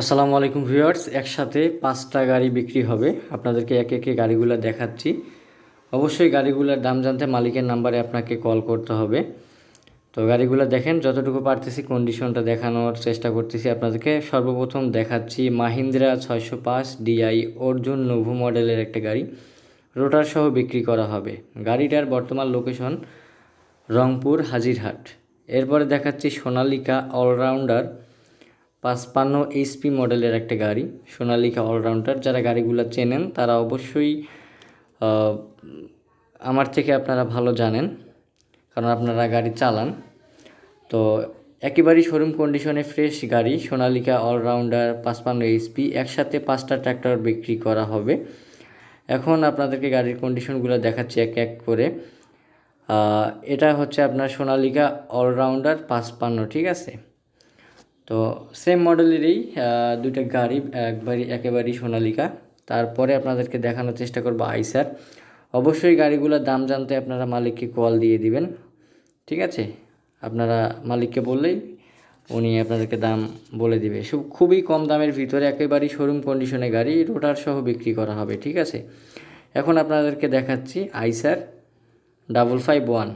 আসসালামু আলাইকুম ভিউয়ার্স, একসাথে পাঁচটা গাড়ি বিক্রি হবে। আপনাদেরকে একে একে গাড়িগুলো দেখাচ্ছি। অবশ্যই গাড়িগুলোর দাম জানতে মালিকের নাম্বারে আপনাকে কল করতে হবে। তো গাড়িগুলো দেখেন, যতটুকু পারতেছি কন্ডিশনটা দেখানোর চেষ্টা করতেছি আপনাদেরকে। সর্বপ্রথম দেখাচ্ছি মাহিন্দ্রা ছয়শো পাঁচ ডিআই অর্জুন নভু মডেলের একটা গাড়ি। রোটার সহ বিক্রি করা হবে। গাড়িটার বর্তমান লোকেশন রংপুর হাজিরহাট। এরপরে দেখাচ্ছি সোনালিকা অলরাউন্ডার পাঁচপান্ন এইচপি মডেলের একটা গাড়ি, সোনালিকা অলরাউন্ডার। যারা গাড়িগুলো চেনেন, তারা অবশ্যই আমার থেকে আপনারা ভালো জানেন, কারণ আপনারা গাড়ি চালান। তো একেবারেই শোরুম কন্ডিশনে ফ্রেশ গাড়ি, সোনালিকা অলরাউন্ডার, পাঁচপান্ন এইচপি একসাথে পাঁচটা ট্র্যাক্টর বিক্রি করা হবে। এখন আপনাদেরকে গাড়ির কন্ডিশনগুলো দেখাচ্ছি এক এক করে। এটা হচ্ছে আপনার সোনালিকা অলরাউন্ডার পাঁচপান্ন, ঠিক আছে? তো সেম মডেলেরই দুইটা গাড়ি, একবারই, একেবারেই সোনালিকা। তারপরে আপনাদেরকে দেখানোর চেষ্টা করব আইসার। অবশ্যই গাড়িগুলোর দাম জানতে আপনারা মালিককে কল দিয়ে দিবেন। ঠিক আছে? আপনারা মালিককে বললেই উনি আপনাদেরকে দাম বলে দিবে। সু- খুবই কম দামের ভিতরে একেবারেই শোরুম কন্ডিশনে গাড়ি রোটার সহ বিক্রি করা হবে। ঠিক আছে? এখন আপনাদেরকে দেখাচ্ছি আইসার ডাবল ফাইভ ওয়ান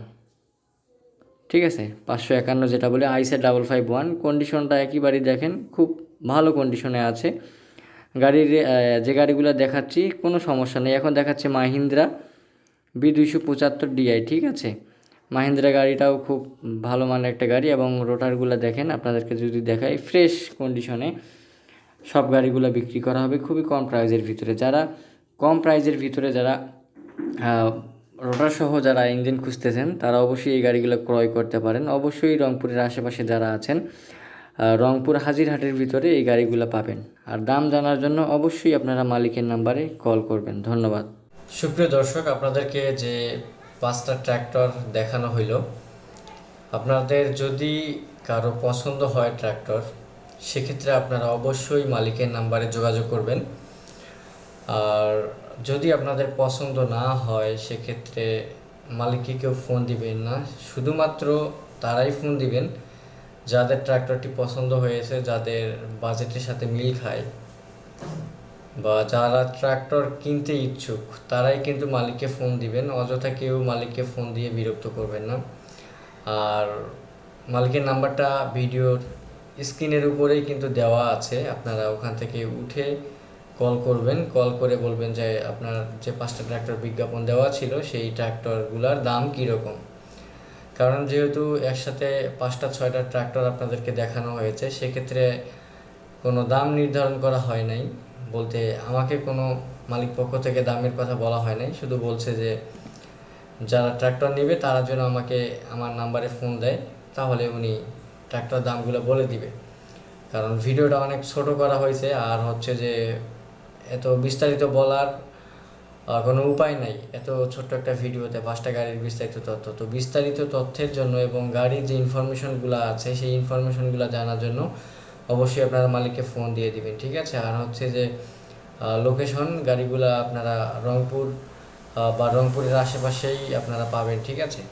ঠিক আছে? পাঁচশো একান্ন যেটা বলে আইসে ডাবল ফাইভ ওয়ান কন্ডিশনটা একইবারই দেখেন, খুব ভালো কন্ডিশনে আছে। গাড়ির যে গাড়িগুলো দেখাচ্ছি, কোনো সমস্যা নেই। এখন দেখাচ্ছে মাহিন্দ্রা বি দুইশো পঁচাত্তর ডিআই ঠিক আছে? মাহিন্দ্রা গাড়িটাও খুব ভালো মানের একটা গাড়ি এবং রোটারগুলো দেখেন, আপনাদেরকে যদি দেখাই ফ্রেশ কন্ডিশনে সব গাড়িগুলো বিক্রি করা হবে। খুবই কম প্রাইজের ভিতরে। যারা কম প্রাইজের ভিতরে, যারা রোটার সহ যারা ইঞ্জিন খুঁজতেছেন, তারা অবশ্যই এই গাড়িগুলো ক্রয় করতে পারেন। অবশ্যই রংপুরের আশেপাশে যারা আছেন রংপুর হাজিরহাটের ভিতরে এই গাড়িগুলো পাবেন। আর দাম জানার জন্য অবশ্যই আপনারা মালিকের নাম্বারে কল করবেন। ধন্যবাদ। সুপ্রিয় দর্শক, আপনাদেরকে যে পাঁচটা ট্র্যাক্টর দেখানো হইল, আপনাদের যদি কারও পছন্দ হয় ট্র্যাক্টর, সেক্ষেত্রে আপনারা অবশ্যই মালিকের নাম্বারে যোগাযোগ করবেন। আর যদি আপনাদের পছন্দ না হয়, সেক্ষেত্রে মালিককে কেউ ফোন দিবেন না। শুধুমাত্র তারাই ফোন দিবেন। যাদের ট্র্যাক্টরটি পছন্দ হয়েছে, যাদের বাজেটের সাথে মিল খায় বা যারা ট্রাক্টর কিনতে ইচ্ছুক, তারাই কিন্তু মালিককে ফোন দিবেন। অযথা কেউ মালিককে ফোন দিয়ে বিরক্ত করবেন না। আর মালিকের নাম্বারটা ভিডিওর স্ক্রিনের উপরেই কিন্তু দেওয়া আছে। আপনারা ওখান থেকে উঠে কল করবেন কল করে বলবেন যে আপনার যে পাঁচটা ট্র্যাক্টর বিজ্ঞাপন দেওয়া ছিল, সেই ট্র্যাক্টরগুলোর দাম কীরকম? কারণ যেহেতু একসাথে পাঁচটা, ছয়টা ট্রাক্টর আপনাদেরকে দেখানো হয়েছে, সেক্ষেত্রে কোনো দাম নির্ধারণ করা হয় নাই। বলতে আমাকে কোনো মালিক পক্ষ থেকে দামের কথা বলা হয় নাই, শুধু বলছে যে যারা ট্রাক্টর নেবে, তারা যেন আমাকে আমার নাম্বারে ফোন দেয়, তাহলে উনি ট্রাক্টর দামগুলো বলে দিবে। কারণ ভিডিওটা অনেক ছোট করা হয়েছে, আর হচ্ছে যে এত বিস্তারিত বলার কোনো উপায় নাই। এত ছোট্ট একটা ভিডিওতে পাঁচটা গাড়ির বিস্তারিত তথ্য। তো বিস্তারিত তথ্যের জন্য এবং গাড়ির যে ইনফরমেশনগুলো আছে, সেই ইনফরমেশনগুলো জানার জন্য অবশ্যই আপনারা মালিককে ফোন দিয়ে দিবেন, ঠিক আছে? আর হচ্ছে যে লোকেশন গাড়িগুলো আপনারা রংপুর বা রংপুরের আশেপাশেই আপনারা পাবেন, ঠিক আছে?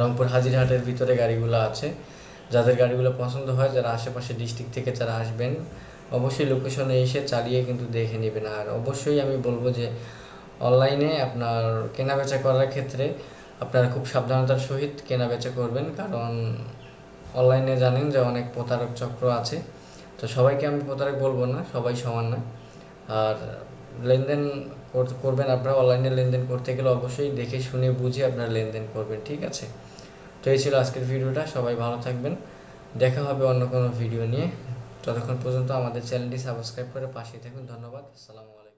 রংপুর হাজিরহাটের ভিতরে গাড়িগুলো আছে। যাদের গাড়িগুলো পছন্দ হয়, যারা আশেপাশে ডিস্ট্রিক্ট থেকে যারা আসবেন অবশ্যই লোকেশনে এসে চালিয়ে কিন্তু দেখে নেবেন। আর অবশ্যই আমি বলব যে অনলাইনে আপনার কেনাবেচা করার ক্ষেত্রে আপনারা খুব সাবধানতার সহিত কেনাবেচা করবেন। কারণ অনলাইনে জানেন যে অনেক প্রতারক চক্র আছে। তো সবাইকে আমি প্রতারক বলব না, সবাই সমান না। আর লেনদেন কর- করবেন আপনারা অনলাইনে লেনদেন করতে গেলে অবশ্যই দেখে শুনে বুঝে আপনারা লেনদেন করবেন, ঠিক আছে? তো এই ছিল আজকের ভিডিওটা সবাই ভালো থাকবেন। দেখা হবে অন্য কোনো ভিডিও নিয়ে। ততক্ষণ পর্যন্ত আমাদের চ্যানেলটি সাবস্ক্রাইব করে পাশে থাকুন। ধন্যবাদ। আসসালামু আলাইকুম।